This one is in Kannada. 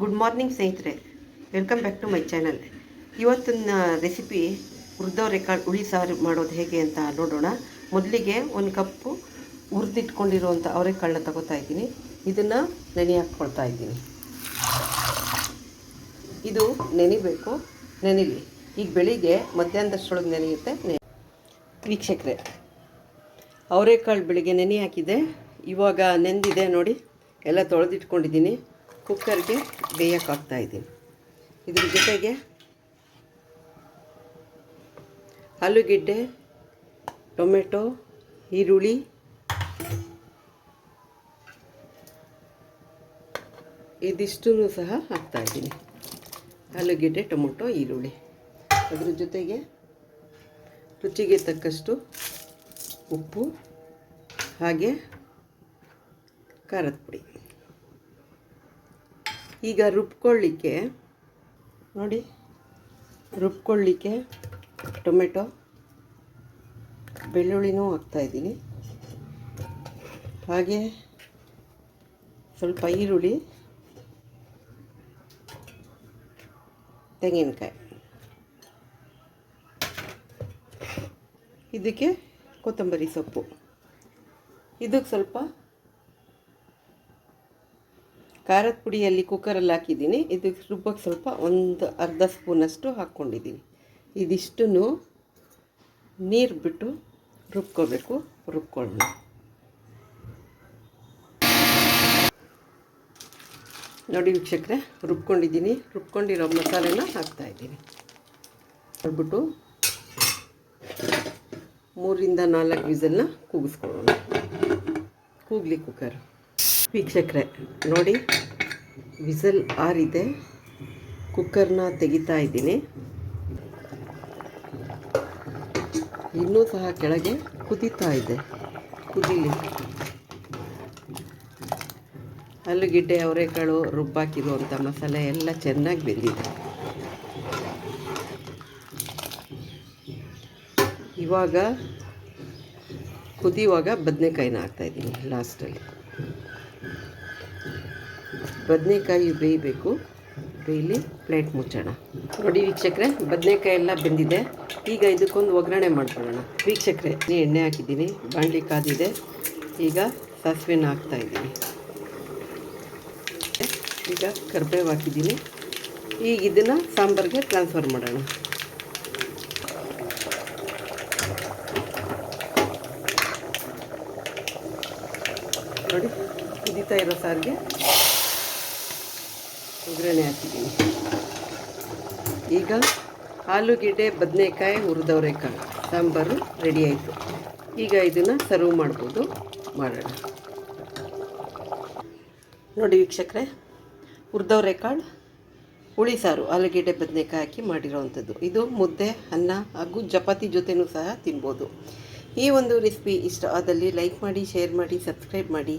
ಗುಡ್ ಮಾರ್ನಿಂಗ್ ಸ್ನೇಹಿತರೆ. Welcome back to my channel ಇವತ್ತಿನ ರೆಸಿಪಿ ಹುರಿದವರೆಕಾಳು ಹುಳಿ ಸಾರು ಮಾಡೋದು ಹೇಗೆ ಅಂತ ನೋಡೋಣ. ಮೊದಲಿಗೆ ಒಂದು ಕಪ್ಪು ಹುರಿದಿಟ್ಕೊಂಡಿರುವಂಥ ಅವರೆಕಾಳನ್ನ ತಗೋತಾ ಇದ್ದೀನಿ. ಇದನ್ನು ನೆನೆ ಹಾಕ್ಕೊಳ್ತಾ ಇದ್ದೀನಿ. ಇದು ನೆನಿಬೇಕು. ನೆನಿಲಿ. ಈಗ ಬೆಳಿಗ್ಗೆ ಮಧ್ಯಾಹ್ನದಷ್ಟೊಳಗೆ ನೆನೆಯುತ್ತೆ. ನೆ ವೀಕ್ಷಕರೇ, ಅವರೆಕಾಳು ಬೆಳಿಗ್ಗೆ ನೆನೆ ಹಾಕಿದೆ ಇವಾಗ ನೆಂದಿದೆ ನೋಡಿ. ಎಲ್ಲ ತೊಳೆದಿಟ್ಕೊಂಡಿದ್ದೀನಿ. ಕುಕ್ಕರ್ಗೆ ಬೇಯಕ್ಕೆ ಹಾಕ್ತಾ ಇದ್ದೀನಿ. ಇದ್ರ ಜೊತೆಗೆ ಆಲೂಗೆಡ್ಡೆ, ಟೊಮೆಟೊ, ಈರುಳ್ಳಿ ಇದಿಷ್ಟು ಸಹ ಹಾಕ್ತಾ ಇದ್ದೀನಿ. ಆಲೂಗೆಡ್ಡೆ, ಟೊಮೊಟೊ, ಈರುಳ್ಳಿ. ಅದ್ರ ಜೊತೆಗೆ ರುಚಿಗೆ ತಕ್ಕಷ್ಟು ಉಪ್ಪು, ಹಾಗೆ ಖಾರದ ಪುಡಿ. ಈಗ ರುಬ್ಕೊಳ್ಳಿಕ್ಕೆ, ನೋಡಿ, ರುಬ್ಕೊಳ್ಳಿಕ್ಕೆ ಟೊಮೆಟೊ, ಬೆಳ್ಳುಳ್ಳಿನೂ ಹಾಕ್ತಾಯಿದ್ದೀನಿ ಹಾಗೆ ಸ್ವಲ್ಪ ಈರುಳ್ಳಿ, ತೆಂಗಿನಕಾಯಿ. ಇದಕ್ಕೆ ಕೊತ್ತಂಬರಿ ಸೊಪ್ಪು. ಇದಕ್ಕೆ ಸ್ವಲ್ಪ ಖಾರದ ಪುಡಿಯಲ್ಲಿ ಕುಕ್ಕರಲ್ಲಿ ಹಾಕಿದ್ದೀನಿ. ಇದಕ್ಕೆ ರುಬ್ಬಕ್ಕೆ ಸ್ವಲ್ಪ ಒಂದು ಅರ್ಧ ಸ್ಪೂನಷ್ಟು ಹಾಕ್ಕೊಂಡಿದ್ದೀನಿ. ಇದಿಷ್ಟನ್ನು ನೀರು ಬಿಟ್ಟು ರುಬ್ಕೋಬೇಕು. ರುಬ್ಕೊಳ್ಳೋಣ. ನೋಡಿ ವೀಕ್ಷಕರೆ, ರುಬ್ಕೊಂಡಿದ್ದೀನಿ. ರುಬ್ಕೊಂಡಿರೋ ಮಸಾಲೆನ ಹಾಕ್ತಾಯಿದ್ದೀನಿ ಮಾಡ್ಬಿಟ್ಟು ಮೂರಿಂದ ನಾಲ್ಕು ವಿಸಲ್ನ ಕೂಗಿಸ್ಕೊಳ್ಳೋಣ. ಕೂಗ್ಲಿ ಕುಕ್ಕರ್ ವೀಕ್ಷಕರೇ ನೋಡಿ, ವಿಸಲ್ ಆರಿದೆ ಕುಕ್ಕರ್ನ ತೆಗಿತಾ ಇದ್ದೀನಿ. ಇನ್ನೂ ಸಹ ಕೆಳಗೆ ಕುದೀತಾ ಇದೆ. ಕುದೀಲಿ. ಆಲೂಗೆಡ್ಡೆ, ಅವರೆಕಾಳು ರುಬ್ಬಾಕಿರುವಂಥ ಮಸಾಲೆ ಎಲ್ಲ ಚೆನ್ನಾಗಿ ಬೆಂದಿದೆ. ಇವಾಗ ಕುದಿಯುವಾಗ ಬದನೆಕಾಯಿನ ಹಾಕ್ತಾಯಿದ್ದೀನಿ ಲಾಸ್ಟಲ್ಲಿ. ಬದನೆಕಾಯಿ ಬೇಯಬೇಕು. ಬೇಯಲಿ ಪ್ಲೇಟ್ ಮುಚ್ಚೋಣ. ನೋಡಿ ವೀಕ್ಷಕರೆ, ಬದನೆಕಾಯಿ ಎಲ್ಲ ಬೆಂದಿದೆ. ಈಗ ಇದಕ್ಕೊಂದು ಒಗ್ಗರಣೆ ಮಾಡ್ಕೊಳ್ಳೋಣ. ವೀಕ್ಷಕರೆ ಎಣ್ಣೆ ಹಾಕಿದ್ದೀನಿ. ಬಾಣಲಿ ಕಾದಿದೆ. ಈಗ ಸಾಸಿವೆನ ಹಾಕ್ತಾಯಿದ್ದೀನಿ ಈಗ ಕರ್ಬೇವು ಹಾಕಿದ್ದೀನಿ. ಈಗ ಇದನ್ನು ಸಾಂಬಾರಿಗೆ ಟ್ರಾನ್ಸ್ಫರ್ ಮಾಡೋಣ. ನೋಡಿ. ಕುದೀತಾ ಇರೋ ಸಾರಿಗೆ ಒಗ್ಗರಣೆ ಹಾಕಿದ್ದೀನಿ. ಈಗ ಆಲೂಗೆಡ್ಡೆ, ಬದನೆಕಾಯಿ ಹುರಿದವರೆಕಾಳು ಸಾಂಬಾರು ರೆಡಿ ಆಯಿತು. ಈಗ ಇದನ್ನು ಸರ್ವ್ ಮಾಡ್ಬೋದು. ಮಾಡೋಣ. ನೋಡಿ ವೀಕ್ಷಕರೇ, ಹುರಿದವರೆಕಾಳು, ಹುಳಿ ಸಾರು, ಆಲೂಗೆಡ್ಡೆ, ಬದನೆಕಾಯಿ ಹಾಕಿ ಮಾಡಿರೋವಂಥದ್ದು. ಇದು ಮುದ್ದೆ, ಅನ್ನ ಹಾಗೂ ಚಪಾತಿ ಜೊತೆನೂ ಸಹ ತಿನ್ಬೋದು. ಈ ಒಂದು ರೆಸಿಪಿ ಇಷ್ಟ ಆದಲ್ಲಿ ಲೈಕ್ ಮಾಡಿ ಶೇರ್ ಮಾಡಿ ಸಬ್ಸ್ಕ್ರೈಬ್ ಮಾಡಿ.